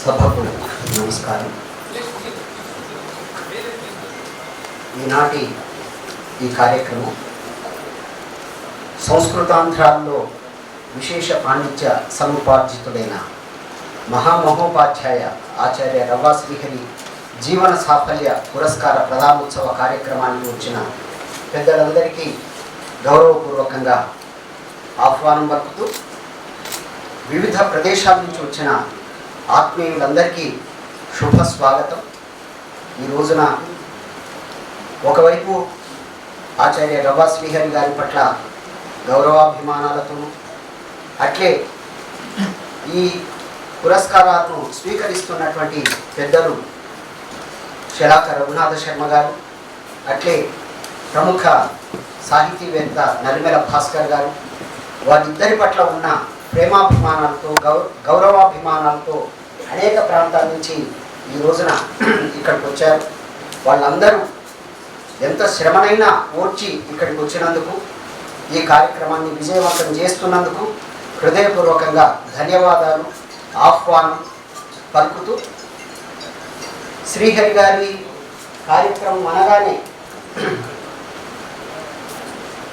సభకు నమస్కారం. ఈనాటి ఈ కార్యక్రమం సంస్కృతాంధ్రాల్లో విశేష పాండిత్య సముపార్జితుడైన మహామహోపాధ్యాయ ఆచార్య రవ్వా శ్రీహరి జీవన సాఫల్య పురస్కార ప్రధానోత్సవ కార్యక్రమానికి వచ్చిన పెద్దలందరికీ గౌరవపూర్వకంగా ఆహ్వానం పలుకుతూ వివిధ ప్రదేశాల నుంచి వచ్చిన ఆత్మీయులందరికీ శుభ స్వాగతం ఈ రోజున ఒకవైపు ఆచార్య రవా శ్రీహరి గారి పట్ల గౌరవాభిమానాలతో అట్లే ఈ పురస్కారాలను స్వీకరిస్తున్నటువంటి పెద్దలు శలాక రఘునాథ శర్మ గారు అట్లే ప్రముఖ సాహితీవేత్త నరిమెల భాస్కర్ గారు వారిద్దరి పట్ల ఉన్న ప్రేమాభిమానాలతో గౌ గౌరవాభిమానాలతో అనేక ప్రాంతాల నుంచి ఈ రోజున ఇక్కడికి వచ్చారు వాళ్ళందరూ ఎంత శ్రమనైనా ఓర్చి ఇక్కడికి వచ్చినందుకు ఈ కార్యక్రమాన్ని విజయవంతం చేస్తున్నందుకు హృదయపూర్వకంగా ధన్యవాదాలు ఆహ్వానం పలుకుతూ శ్రీహరి గారి కార్యక్రమం అనగానే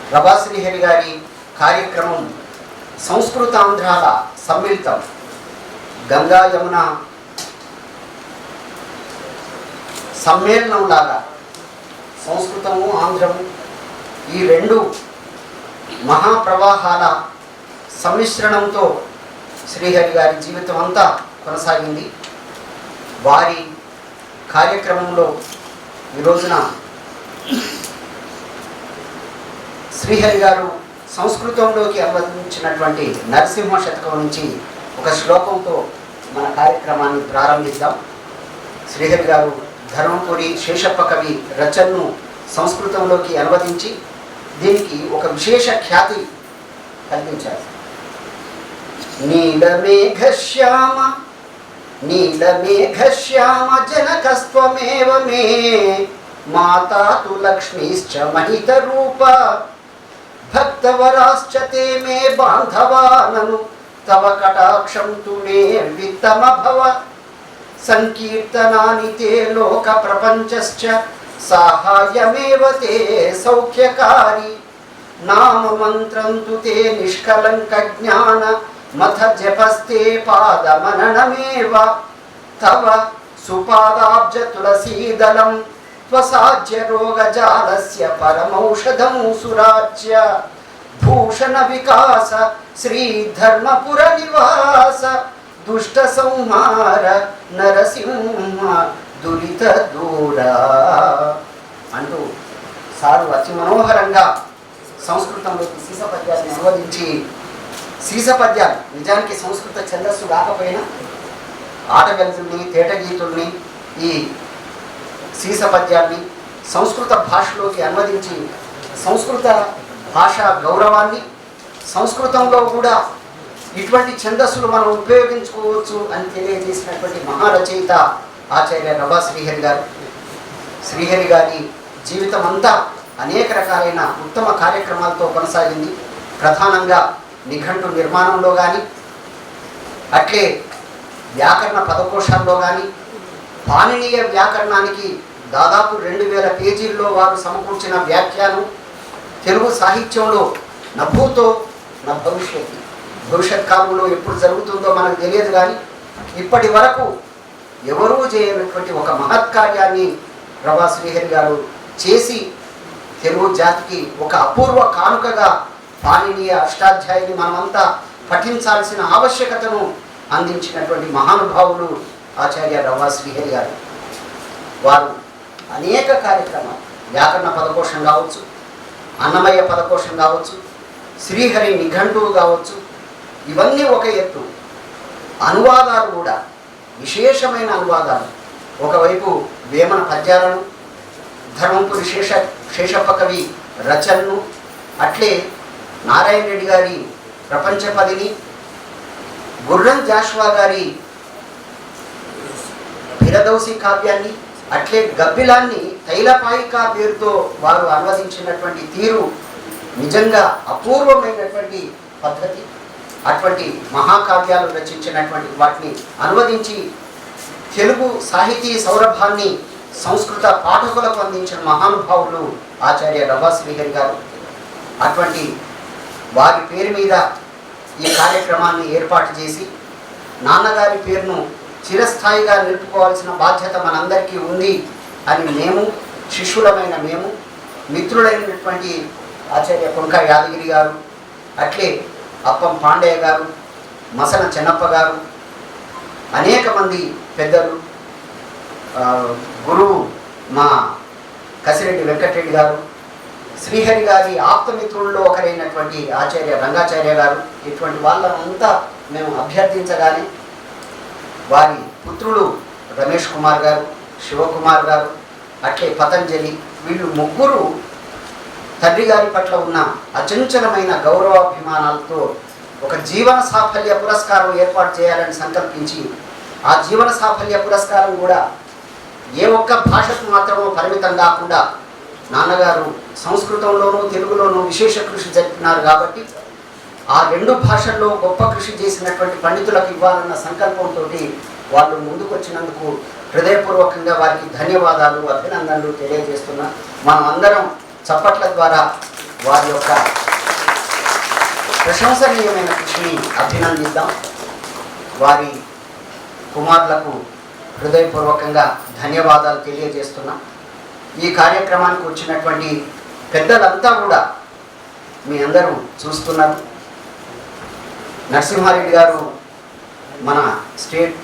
ప్రభా శ్రీహరి గారి కార్యక్రమం సంస్కృతాంధ్రాల సమ్మిళితం. గంగా యమున సమ్మేళనంలాగా సంస్కృతము ఆంధ్రము ఈ రెండు మహాప్రవాహాల సమ్మిశ్రణంతో శ్రీహరి గారి జీవితం అంతా కొనసాగింది. వారి కార్యక్రమంలో ఈ రోజున శ్రీహరి గారు సంస్కృతంలోకి అనువదించినటువంటి నరసింహ శతకం నుంచి ఒక శ్లోకంతో మన కార్యక్రమాన్ని ప్రారంభిద్దాం. శ్రీహరి గారు ధర్మపురి శేషప్ప కవి రచనను సంస్కృతంలోకి అనువదించి దీనికి ఒక విశేష ఖ్యాతి కల్పించారు నీలమేఘశ్యామ నీలమేఘశ్యామ జనకస్త్వమేవ మే మాతా తు లక్ష్మీశ్చ మహిత రూప భక్తవరాశ్చ తే మే బాంధవానను తవ కటాక్షం తు మే విత్తమభవ. సంకీర్తనాని తే లోక ప్రపంచశ్చ సాహాయమేవ తే సౌఖ్యకారి. నామ మంత్రం తు తే నిష్కలంక జ్ఞాన మథ జపస్తే రోగజాలస్య పరమౌషధం సురాజ్య భూషణ వికాస శ్రీధర్మపుర నివాస దుష్ట సంహార నరసింహ దురిత దూర అంటూ సారు అతి మనోహరంగా సంస్కృతంలోకి సీసపద్యాన్ని అనువదించి సీసపద్యాలు నిజానికి సంస్కృత ఛందస్సు కాకపోయినా ఆటగలుతుల్ని తేటగీతుల్ని ఈ సీసపద్యాన్ని సంస్కృత భాషలోకి అనువదించి సంస్కృత భాషా గౌరవాన్ని సంస్కృతంలో కూడా ఇటువంటి ఛందస్సులు మనం ఉపయోగించుకోవచ్చు అని తెలియజేసినటువంటి మహారచయిత ఆచార్య నభా శ్రీహరి గారు. శ్రీహరి గారి జీవితం అంతా అనేక రకాలైన ఉత్తమ కార్యక్రమాలతో కొనసాగింది. ప్రధానంగా నిఘంటు నిర్మాణంలో కానీ అట్లే వ్యాకరణ పదకోశాల్లో కానీ పాణినీయ వ్యాకరణానికి దాదాపు రెండు వేల పేజీల్లో వారు సమకూర్చిన వ్యాఖ్యానం తెలుగు సాహిత్యంలో నభూతో నా భవిష్యత్తు భవిష్యత్ కాలంలో ఎప్పుడు జరుగుతుందో మనకు తెలియదు కానీ ఇప్పటి వరకు ఎవరూ చేయనటువంటి ఒక మహత్కార్యాన్ని ప్రభా శ్రీహరి గారు చేసి తెలుగు జాతికి ఒక అపూర్వ కానుకగా పాణినీయ అష్టాధ్యాయుని మనమంతా పఠించాల్సిన ఆవశ్యకతను అందించినటువంటి మహానుభావులు ఆచార్య రవ్వా శ్రీహరి గారు. వారు అనేక కార్యక్రమాలు వ్యాకరణ పదకోశం కావచ్చు అన్నమయ్య పదకోశం కావచ్చు శ్రీహరి నిఘంటువు కావచ్చు ఇవన్నీ ఒక ఎత్తు. అనువాదాలు కూడా విశేషమైన అనువాదాలు. ఒకవైపు వేమన పద్యాలను ధర్మంపురి శేష శేషప్ప కవి రచనను అట్లే నారాయణ రెడ్డి గారి ప్రపంచ పదిని గుర్రం జాష్వా గారి ఫిరదౌసి కావ్యాన్ని అట్లే గబ్బిలాన్ని తైలపాయిక పేరుతో వారు అనువదించినటువంటి తీరు నిజంగా అపూర్వమైనటువంటి పద్ధతి. అటువంటి మహాకావ్యాలు రచించినటువంటి వాటిని అనువదించి తెలుగు సాహితీ సౌరభాన్ని సంస్కృత పాఠకులకు అందించిన మహానుభావులు ఆచార్య రవాశ్రీహరి గారు. అటువంటి వారి పేరు మీద ఈ కార్యక్రమాన్ని ఏర్పాటు చేసి నాన్నగారి పేరును చిరస్థాయిగా నిలుపుకోవాల్సిన బాధ్యత మనందరికీ ఉంది అని మేము శిష్యులమైన మేము మిత్రులైనటువంటి ఆచార్య కొంక యాదగిరి గారు అట్లే అప్పం పాండయ్య గారు మసన చెన్నప్ప గారు అనేక మంది పెద్దలు గురువు మా కసిరెడ్డి వెంకటరెడ్డి గారు శ్రీహరి గారి ఆప్తమిత్రుల్లో ఒకరైనటువంటి ఆచార్య రంగాచార్య గారు ఇటువంటి వాళ్ళంతా మేము అభ్యర్థించగానే వారి పుత్రుడు రమేష్ కుమార్ గారు శివకుమార్ గారు అట్లే పతంజలి వీళ్ళు ముగ్గురు తండ్రి గారి పట్ల ఉన్న అచంచలమైన గౌరవాభిమానాలతో ఒక జీవన సాఫల్య పురస్కారం ఏర్పాటు చేయాలని సంకల్పించి ఆ జీవన సాఫల్య పురస్కారం కూడా ఏ ఒక్క భాషకు మాత్రమో పరిమితం కాకుండా నాన్నగారు సంస్కృతంలోనూ తెలుగులోనూ విశేష కృషి జరిపినారు కాబట్టి ఆ రెండు భాషల్లో గొప్ప కృషి చేసినటువంటి పండితులకు ఇవ్వాలన్న సంకల్పంతో వాళ్ళు ముందుకొచ్చినందుకు హృదయపూర్వకంగా వారికి ధన్యవాదాలు అభినందనలు తెలియజేస్తున్నా. మనం అందరం చప్పట్ల ద్వారా వారి యొక్క ప్రశంసనీయమైన కృషిని అభినందిద్దాం. వారి కుమారులకు హృదయపూర్వకంగా ధన్యవాదాలు తెలియజేస్తున్నా. ఈ కార్యక్రమానికి వచ్చినటువంటి పెద్దలంతా కూడా మీ అందరూ చూస్తున్నారు. నరసింహారెడ్డి గారు మన స్టేట్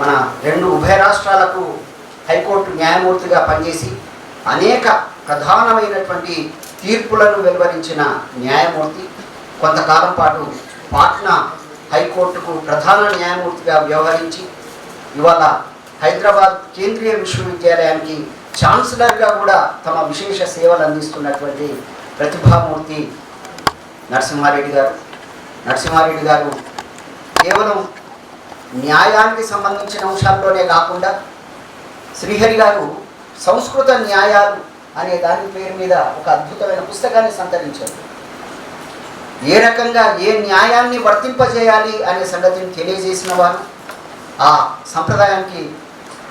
మన రెండు ఉభయ రాష్ట్రాలకు హైకోర్టు న్యాయమూర్తిగా పనిచేసి అనేక ప్రధానమైనటువంటి తీర్పులను వెలువరించిన న్యాయమూర్తి కొంతకాలం పాటు పాట్నా హైకోర్టుకు ప్రధాన న్యాయమూర్తిగా వ్యవహరించి ఇవాళ హైదరాబాద్ కేంద్రీయ విశ్వవిద్యాలయానికి ఛాన్సలర్గా కూడా తమ విశేష సేవలు అందిస్తున్నటువంటి ప్రతిభామూర్తి నరసింహారెడ్డి గారు. నరసింహారెడ్డి గారు కేవలం న్యాయానికి సంబంధించిన అంశాల్లోనే కాకుండా శ్రీహరి గారు సంస్కృత న్యాయాలు అనే దాని పేరు మీద ఒక అద్భుతమైన పుస్తకాన్ని సంతరించారు. ఏ రకంగా ఏ న్యాయాన్ని వర్తింపజేయాలి అనే సంగతిని తెలియజేసిన వారు ఆ సంప్రదాయానికి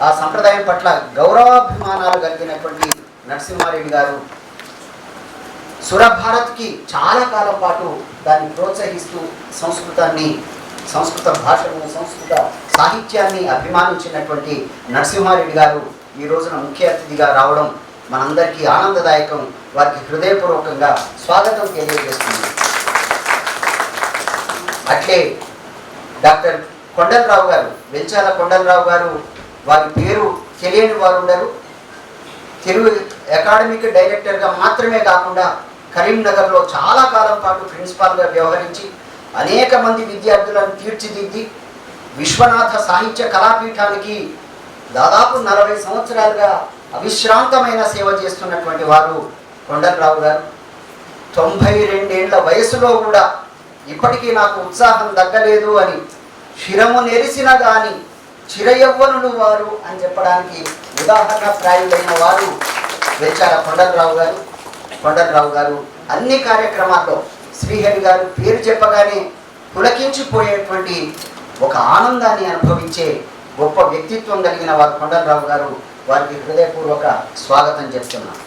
ఆ సంప్రదాయం పట్ల గౌరవాభిమానాలు కలిగినటువంటి నరసింహారెడ్డి గారు సురభారత్కి చాలా కాలం పాటు దాన్ని ప్రోత్సహిస్తూ సంస్కృతాన్ని సంస్కృత భాషను సంస్కృత సాహిత్యాన్ని అభిమానించినటువంటి నరసింహారెడ్డి గారు ఈ రోజున ముఖ్య అతిథిగా రావడం మనందరికీ ఆనందదాయకం. వారికి హృదయపూర్వకంగా స్వాగతం తెలియజేస్తుంది అట్లే డాక్టర్ కొండలరావు గారు వెంచాల కొండలరావు గారు వారి పేరు తెలియని వారు ఉండరు. తెలుగు అకాడమిక్ డైరెక్టర్గా మాత్రమే కాకుండా కరీంనగర్లో చాలా కాలం పాటు ప్రిన్సిపాల్గా వ్యవహరించి అనేక మంది విద్యార్థులను తీర్చిదిద్ది విశ్వనాథ సాహిత్య కళాపీఠానికి దాదాపు నలభై సంవత్సరాలుగా అవిశ్రాంతమైన సేవ చేస్తున్నటువంటి వారు కొండలరావు గారు. తొంభై రెండేళ్ళ వయసులో కూడా ఇప్పటికీ నాకు ఉత్సాహం తగ్గలేదు అని శిరము నెరిసిన గాని చిరయవ్వనులు వారు అని చెప్పడానికి ఉదాహరణ ప్రాయులైన వారు వెచ్చాల కొండలరావు గారు. కొండలరావు గారు అన్ని కార్యక్రమాల్లో శ్రీహరి గారు పేరు చెప్పగానే పులకించిపోయేటువంటి ఒక ఆనందాన్ని అనుభవించే గొప్ప వ్యక్తిత్వం కలిగిన వారు కొండలరావు గారు వారికి హృదయపూర్వక స్వాగతం చెప్తున్నాను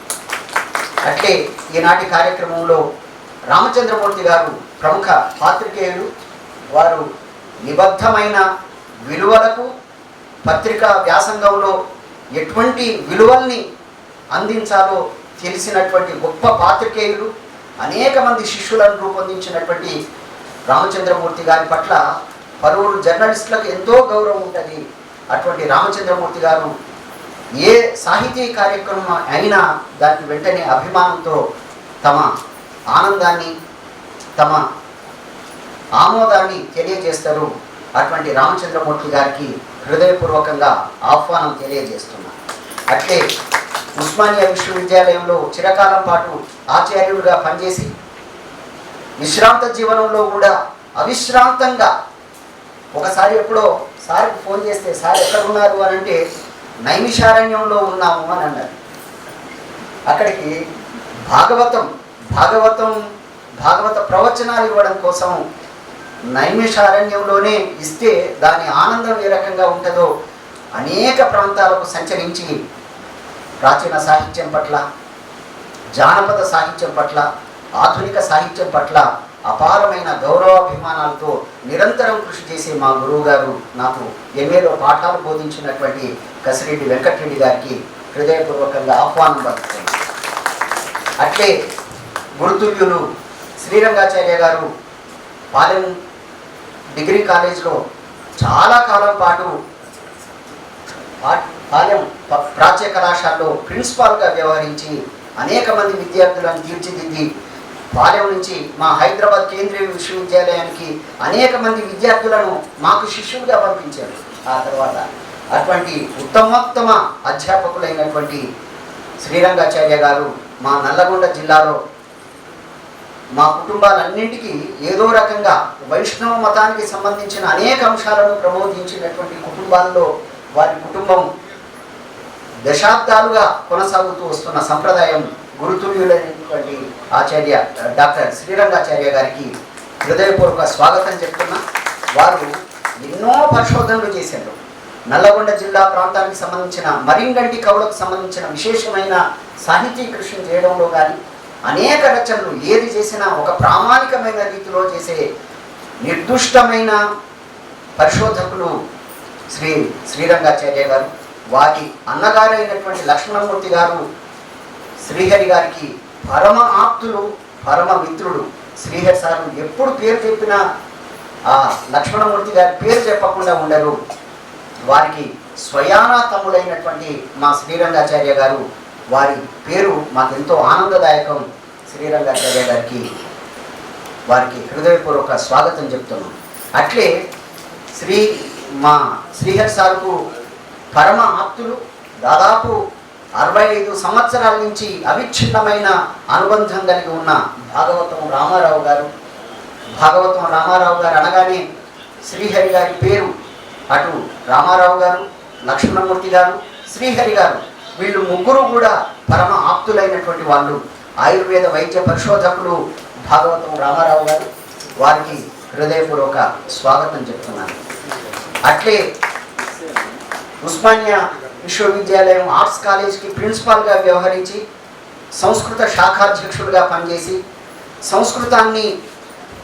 అట్లే ఈనాటి కార్యక్రమంలో రామచంద్రమూర్తి గారు ప్రముఖ పాత్రికేయులు వారు నిబద్ధమైన విలువలకు పత్రికా వ్యాసంగంలో ఎటువంటి విలువల్ని అందించాలో తెలిసినటువంటి గొప్ప పాత్రికేయులు అనేక మంది శిష్యులను రూపొందించినటువంటి రామచంద్రమూర్తి గారి పట్ల పలువురు జర్నలిస్టులకు ఎంతో గౌరవం ఉంటుంది. అటువంటి రామచంద్రమూర్తి గారు ఏ సాహితీ కార్యక్రమం అయినా దానికి వెంటనే అభిమానంతో తమ ఆనందాన్ని తమ ఆమోదాన్ని తెలియజేస్తారు. అటువంటి రామచంద్రమూర్తి గారికి హృదయపూర్వకంగా ఆహ్వానం తెలియజేస్తున్నా. అట్లే ఉస్మానియా విశ్వవిద్యాలయంలో చిరకాలం పాటు ఆచార్యుడిగా పనిచేసి విశ్రాంత జీవనంలో కూడా అవిశ్రాంతంగా ఒకసారి ఎప్పుడో సార్కి ఫోన్ చేస్తే సార్ ఎక్కడ ఉన్నారు అని అంటే నైమిషారణ్యంలో ఉన్నాము అని అన్నారు. అక్కడికి భాగవతం భాగవతం భాగవత ప్రవచనాలు ఇవ్వడం కోసం నైమిషారణ్యంలోనే ఇస్తే దాని ఆనందం ఏ రకంగా ఉంటుందో అనేక ప్రాంతాలకు సంచరించి ప్రాచీన సాహిత్యం పట్ల జానపద సాహిత్యం పట్ల ఆధునిక సాహిత్యం పట్ల అపారమైన గౌరవాభిమానాలతో నిరంతరం కృషి చేసే మా గురువు గారు నాకు ఎంఏలో పాఠాలు బోధించినటువంటి కసిరెడ్డి వెంకటరెడ్డి గారికి హృదయపూర్వకంగా ఆహ్వానం పలుకుతుంది. అట్లే గురుతుల్యులు శ్రీరంగాచార్య గారు పాలెం డిగ్రీ కాలేజ్లో చాలా కాలం పాటు పాలెం ప్రాచ్య కళాశాలలో ప్రిన్సిపాల్గా వ్యవహరించి అనేక మంది విద్యార్థులను తీర్చిదిద్ది బాల్యం నుంచి మా హైదరాబాద్ కేంద్రీయ విశ్వవిద్యాలయానికి అనేక మంది విద్యార్థులను మాకు శిష్యులుగా పంపించారు. ఆ తర్వాత అటువంటి ఉత్తమోత్తమ అధ్యాపకులైనటువంటి శ్రీరంగాచార్య గారు మా నల్లగొండ జిల్లాలో మా కుటుంబాలన్నింటికీ ఏదో రకంగా వైష్ణవ మతానికి సంబంధించిన అనేక అంశాలను ప్రబోధించినటువంటి కుటుంబాల్లో వారి కుటుంబం దశాబ్దాలుగా కొనసాగుతూ వస్తున్న సంప్రదాయం గురుతుల్యులైనటువంటి ఆచార్య డాక్టర్ శ్రీరంగాచార్య గారికి హృదయపూర్వక స్వాగతం చెప్తున్నా. వారు ఎన్నో పరిశోధనలు చేశారు. నల్లగొండ జిల్లా ప్రాంతానికి సంబంధించిన మరింగంటి కవులకు సంబంధించిన విశేషమైన సాహితీ కృషి చేయడంలో కానీ అనేక రచనలు ఏది చేసినా ఒక ప్రామాణికమైన రీతిలో చేసే నిర్దుష్టమైన పరిశోధకులు శ్రీ శ్రీరంగాచార్య గారు. వారి అన్నగారైనటువంటి లక్ష్మణమూర్తి గారు శ్రీహరి గారికి పరమ ఆప్తులు పరమ మిత్రుడు. శ్రీహరి సారు ఎప్పుడు పేరు చెప్పినా ఆ లక్ష్మణమూర్తి గారి పేరు చెప్పకుండా ఉండరు. వారికి స్వయానా తమ్ముడైనటువంటి మా శ్రీరంగాచార్య గారు వారి పేరు మాకెంతో ఆనందదాయకం. శ్రీరంగాచార్య గారికి వారికి హృదయపూర్వక స్వాగతం చెప్తున్నాం. అట్లే శ్రీ మా శ్రీహరి సార్కు పరమ ఆప్తులు దాదాపు అరవై ఐదు సంవత్సరాల నుంచి అవిచ్ఛిన్నమైన అనుబంధం కలిగి ఉన్న భాగవతం రామారావు గారు. భాగవతం రామారావు గారు అనగానే శ్రీహరి గారి పేరు అటు రామారావు గారు లక్ష్మణమూర్తి గారు శ్రీహరి గారు. వీళ్ళు ముగ్గురు కూడా పరమ ఆప్తులైనటువంటి వాళ్ళు. ఆయుర్వేద వైద్య పరిశోధకులు భాగవతం రామారావు గారు. వారికి హృదయపూర్వక స్వాగతం చెప్తున్నాను. అట్లే ఉస్మానియా విశ్వవిద్యాలయం ఆర్ట్స్ కాలేజ్కి ప్రిన్సిపాల్గా వ్యవహరించి సంస్కృత శాఖాధ్యక్షుడిగా పనిచేసి సంస్కృతాన్ని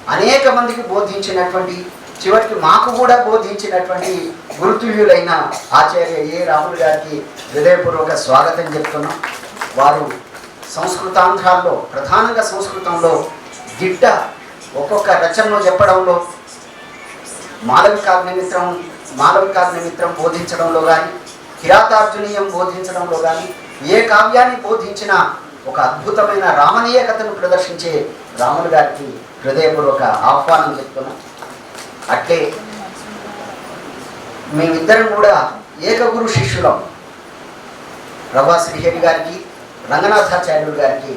అనేక మందికి బోధించినటువంటి చివరికి మాకు కూడా బోధించినటువంటి గురుతుల్యులైన ఆచార్య ఏ. రాములు గారికి హృదయపూర్వక స్వాగతం చెప్తున్నాం. వారు సంస్కృతాంధ్రాల్లో ప్రధానంగా సంస్కృతంలో దిట్ట ఒక్కొక్క రచనలో చెప్పడంలో మాలవికాగ్నిమిత్రం మాలవికాగ్నిమిత్రం బోధించడంలో కానీ కిరాతార్జునీయం బోధించడంలో కానీ ఏ కావ్యాన్ని బోధించినా ఒక అద్భుతమైన రామణీయ కథను ప్రదర్శించే రాములు గారికి హృదయపూర్వక ఆహ్వానం చెప్తున్నాం. అట్లే మేమిద్దరం కూడా ఏకగురు శిష్యులం. ప్రభా శ్రీహరి గారికి రంగనాథాచార్యులు గారికి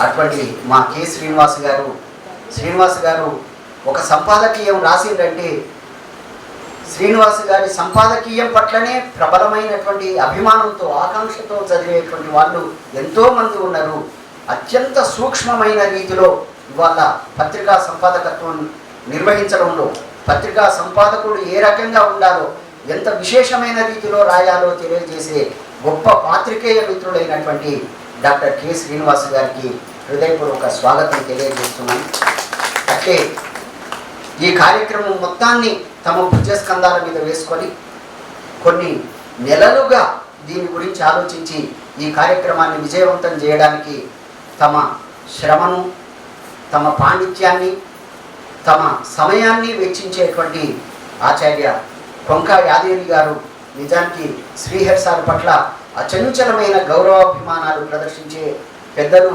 అటువంటి మా కె శ్రీనివాస్ గారు శ్రీనివాస్ గారు ఒక సంపాదకీయం రాసిందంటే శ్రీనివాస్ గారి సంపాదకీయం పట్లనే ప్రబలమైనటువంటి అభిమానంతో ఆకాంక్షతో చదివేటువంటి వాళ్ళు ఎంతోమంది ఉన్నారు. అత్యంత సూక్ష్మమైన రీతిలో ఇవాళ పత్రికా సంపాదకత్వం నిర్వహించడంలో పత్రికా సంపాదకుడు ఏ రకంగా ఉండాలో ఎంత విశేషమైన రీతిలో రాయాలో తెలియజేసే గొప్ప పాత్రికేయ మిత్రుడైనటువంటి డాక్టర్ కె శ్రీనివాస్ గారికి హృదయపూర్వక స్వాగతం తెలియజేస్తున్నాను. అంటే ఈ కార్యక్రమం మొత్తాన్ని తమ భుజస్కంధాల మీద వేసుకొని కొన్ని నెలలుగా దీని గురించి ఆలోచించి ఈ కార్యక్రమాన్ని విజయవంతం చేయడానికి తమ శ్రమను తమ పాండిత్యాన్ని తమ సమయాన్ని వెచ్చించేటువంటి ఆచార్య కొంక యాదేవి గారు నిజానికి శ్రీహరి పట్ల అచంచలమైన గౌరవాభిమానాలు ప్రదర్శించే పెద్దలు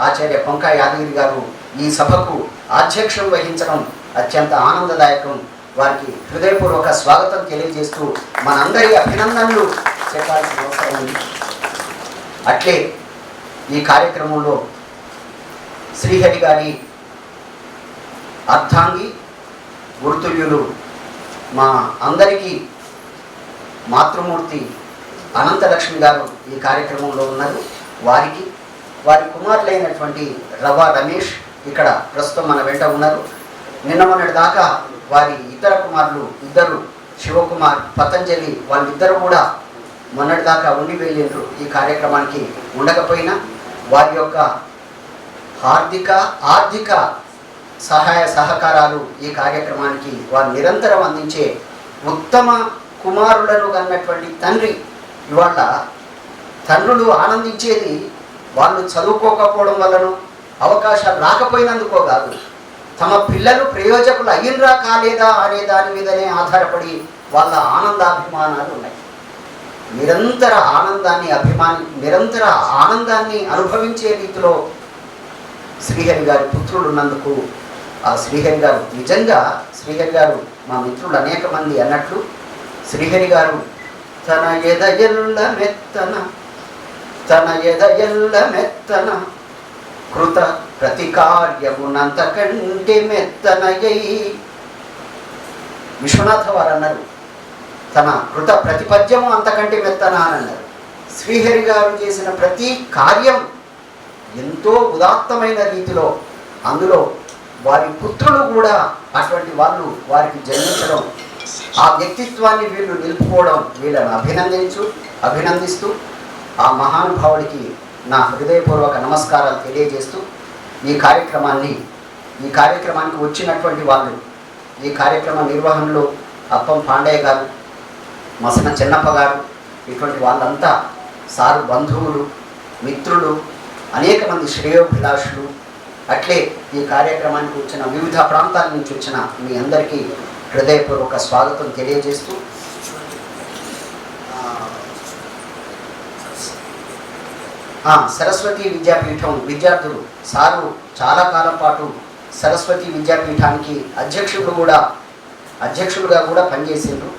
ఆచార్య కొంక యాదగిరి గారు ఈ సభకు అధ్యక్షం వహించడం అత్యంత ఆనందదాయకం. వారికి హృదయపూర్వక స్వాగతం తెలియజేస్తూ మనందరి అభినందనలు చెప్పాల్సిన అవసరం ఉంది. అట్లే ఈ కార్యక్రమంలో శ్రీహరి గారి అర్థాంగి గురుతుల్యులు మా అందరికీ మాతృమూర్తి అనంతలక్ష్మి గారు ఈ కార్యక్రమంలో ఉన్నారు. వారికి వారి కుమారులైనటువంటి రవ రమేష్ ఇక్కడ ప్రస్తుతం మన వెంట ఉన్నారు. నిన్న మొన్నటి దాకా వారి ఇతర కుమారులు ఇద్దరు శివకుమార్ పతంజలి వాళ్ళిద్దరూ కూడా మొన్నటి దాకా ఉండి వెళ్ళిండ్రు. ఈ కార్యక్రమానికి ఉండకపోయినా వారి యొక్క ఆర్థిక ఆర్థిక సహాయ సహకారాలు ఈ కార్యక్రమానికి వారు నిరంతరం అందించే ఉత్తమ కుమారులను కన్నటువంటి తండ్రి ఇవాళ తండ్రులు ఆనందించేది వాళ్ళు చదువుకోకపోవడం వలన అవకాశాలు రాకపోయినందుకో కాదు. తమ పిల్లలు ప్రయోజకులు అయ్యిన్రా కాలేదా అనే దాని మీదనే ఆధారపడి వాళ్ళ ఆనందాభిమానాలు ఉన్నాయి. నిరంతర ఆనందాన్ని అభిమాని నిరంతర ఆనందాన్ని అనుభవించే రీతిలో శ్రీహరి గారి పుత్రుడు ఉన్నందుకు ఆ శ్రీహరి గారు నిజంగా శ్రీహరి గారు మా మిత్రులు అనేక మంది అన్నట్లు శ్రీహరి గారు తన ఎదయల్ల మెత్తన తన ఎదయల్ల మెత్తన కృత ప్రతికార్యమునంత కంటే మెత్తనయ్యి. విశ్వనాథ వారు అన్నారు తన కృత ప్రతిపద్యము అంతకంటే మెత్తన అని అన్నారు. శ్రీహరి గారు చేసిన ప్రతి కార్యం ఎంతో ఉదాత్తమైన రీతిలో అందులో వారి పుత్రులు కూడా అటువంటి వాళ్ళు వారికి జన్మించడం ఆ వ్యక్తిత్వాన్ని వీళ్ళు నిలుపుకోవడం వీళ్ళని అభినందించు అభినందిస్తూ ఆ మహానుభావుడికి నా హృదయపూర్వక నమస్కారాలు తెలియజేస్తూ ఈ కార్యక్రమాన్ని ఈ కార్యక్రమానికి వచ్చినటువంటి వాళ్ళు ఈ కార్యక్రమ నిర్వహణలో అప్పం పాండయ్య గారు మసన చిన్నప్ప గారు ఇటువంటి వాళ్ళంతా సారు బంధువులు మిత్రులు అనేక మంది శ్రేయోభిలాషులు అట్లే ఈ కార్యక్రమానికి వచ్చిన వివిధ ప్రాంతాల నుంచి వచ్చిన మీ అందరికీ హృదయపూర్వక స్వాగతం తెలియజేస్తూ సరస్వతి విద్యాపీఠం విద్యార్థులు సారు చాలా కాలం పాటు సరస్వతి విద్యాపీఠానికి అధ్యక్షుడు కూడా అధ్యక్షుడుగా కూడా పనిచేసిండ్రు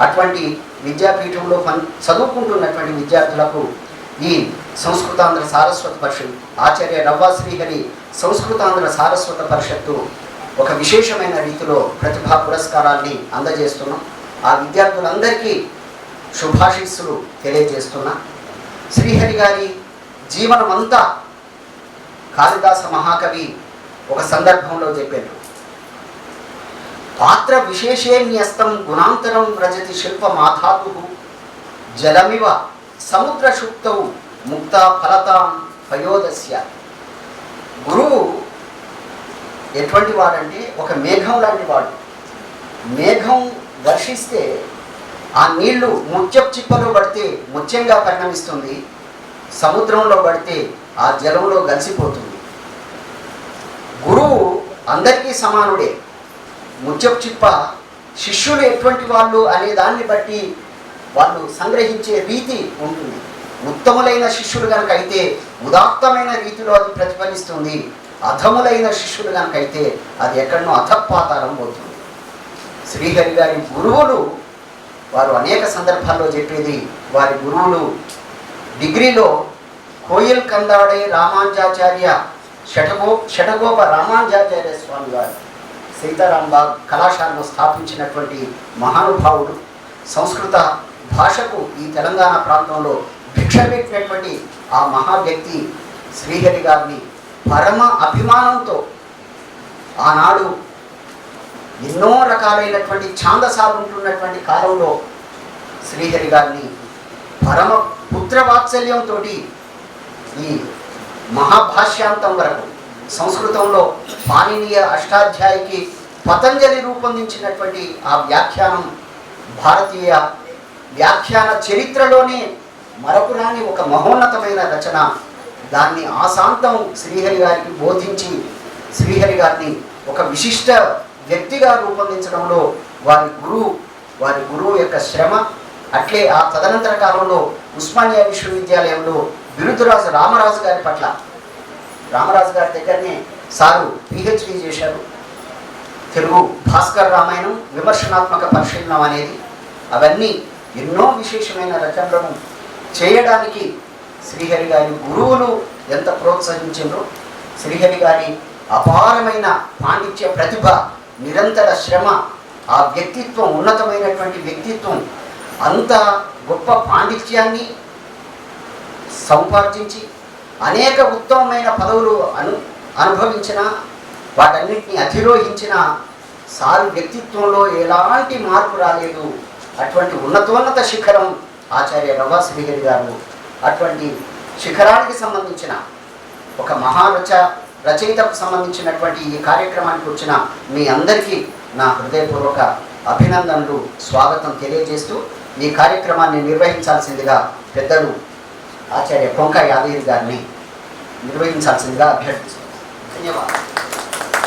అటువంటి విద్యాపీఠంలో పని చదువుకుంటున్నటువంటి విద్యార్థులకు ఈ సంస్కృతాంధ్ర సారస్వత పరిషత్ ఆచార్య రవ్వా శ్రీహరి సంస్కృతాంధ్ర సారస్వత పరిషత్తు ఒక విశేషమైన రీతిలో ప్రతిభా పురస్కారాన్ని అందజేస్తున్నాం. ఆ విద్యార్థులందరికీ శుభాశీస్సులు తెలియజేస్తున్నా. శ్రీహరి గారి జీవనమంతా కాళిదాస మహాకవి ఒక సందర్భంలో చెప్పారు పాత్ర విశేషేణ్యస్తం గుణాంతరం వ్రజతి శిల్ప మాధాతు జలమివ సముద్ర ముక్త ఫలతాం పయోదస్య. గురువు ఎటువంటి వాడంటే ఒక మేఘం లాంటి వాడు మేఘం వర్షిస్తే ఆ నీళ్ళు ముత్యపు చిప్పలో పడితే ముత్యంగా పరిణమిస్తుంది. సముద్రంలో పడితే ఆ జలంలో కలిసిపోతుంది. గురువు అందరికీ సమానుడే. ముత్యపు చిప్ప శిష్యులు ఎటువంటి వాళ్ళు అనే దాన్ని బట్టి వాళ్ళు సంగ్రహించే రీతి ఉంటుంది. ఉత్తములైన శిష్యులు కనుక అయితే ఉదాత్తమైన రీతిలో అది ప్రతిఫలిస్తుంది. అధములైన శిష్యులు కనుక అయితే అది ఎక్కడనో అధపాతారం పోతుంది. శ్రీహరి గారి గురువులు వారు అనేక సందర్భాల్లో చెప్పేది వారి గురువులు డిగ్రీలో కోయిల్ కందాడే రామాంజాచార్య షటగో షటగోప రామాంజాచార్య స్వామి గారు సీతారాంబాగ్ కళాశాలను స్థాపించినటువంటి మహానుభావుడు సంస్కృత భాషకు ఈ తెలంగాణ ప్రాంతంలో భిక్ష పెట్టినటువంటి ఆ మహా వ్యక్తి శ్రీహరి గారిని పరమ అభిమానంతో ఆనాడు ఎన్నో రకాలైనటువంటి ఛాందసాలు ఉంటున్నటువంటి కాలంలో శ్రీహరి గారిని పరమ పుత్రవాత్సల్యంతో ఈ మహాభాష్యాంతం వరకు సంస్కృతంలో పాణినీయ అష్టాధ్యాయికి పతంజలి రూపొందించినటువంటి ఆ వ్యాఖ్యానం భారతీయ వ్యాఖ్యాన చరిత్రలోనే మరపురాని ఒక మహోన్నతమైన రచన. దాన్ని ఆశాంతం శ్రీహరి గారికి బోధించి శ్రీహరి గారిని ఒక విశిష్ట వ్యక్తిగా రూపొందించడంలో వారి గురువు వారి గురువు యొక్క శ్రమ అట్లే ఆ తదనంతర కాలంలో ఉస్మానియా విశ్వవిద్యాలయంలో బిరుదురాజు రామరాజు గారి పట్ల రామరాజు గారి దగ్గరనే సారు పిహెచ్డి చేశారు. తెలుగు భాస్కర్ రామాయణం విమర్శనాత్మక పరిశీలనం అనేది అవన్నీ ఎన్నో విశేషమైన రచనలను చేయడానికి శ్రీహరి గారి గురువులు ఎంత ప్రోత్సహించారో శ్రీహరి గారి అపారమైన పాండిత్య ప్రతిభ నిరంతర శ్రమ ఆ వ్యక్తిత్వం ఉన్నతమైనటువంటి వ్యక్తిత్వం అంత గొప్ప పాండిత్యాన్ని సంపార్జించి అనేక ఉత్తమమైన పదవులు అను అనుభవించిన వాటన్నిటిని అధిరోహించిన సారు వ్యక్తిత్వంలో ఎలాంటి మార్పు రాలేదు. అటువంటి ఉన్నతోన్నత శిఖరం ఆచార్య రవా శ్రీహరి గారు అటువంటి శిఖరానికి సంబంధించిన ఒక మహారచ రచయితకు సంబంధించినటువంటి ఈ కార్యక్రమానికి వచ్చిన మీ అందరికీ నా హృదయపూర్వక అభినందనలు స్వాగతం తెలియజేస్తూ ఈ కార్యక్రమాన్ని నిర్వహించాల్సిందిగా పెద్దలు ఆచార్య పొంక యాదగిరి గారిని నిర్వహించాల్సిందిగా అభ్యర్థిస్తున్నాను. ధన్యవాదాలు.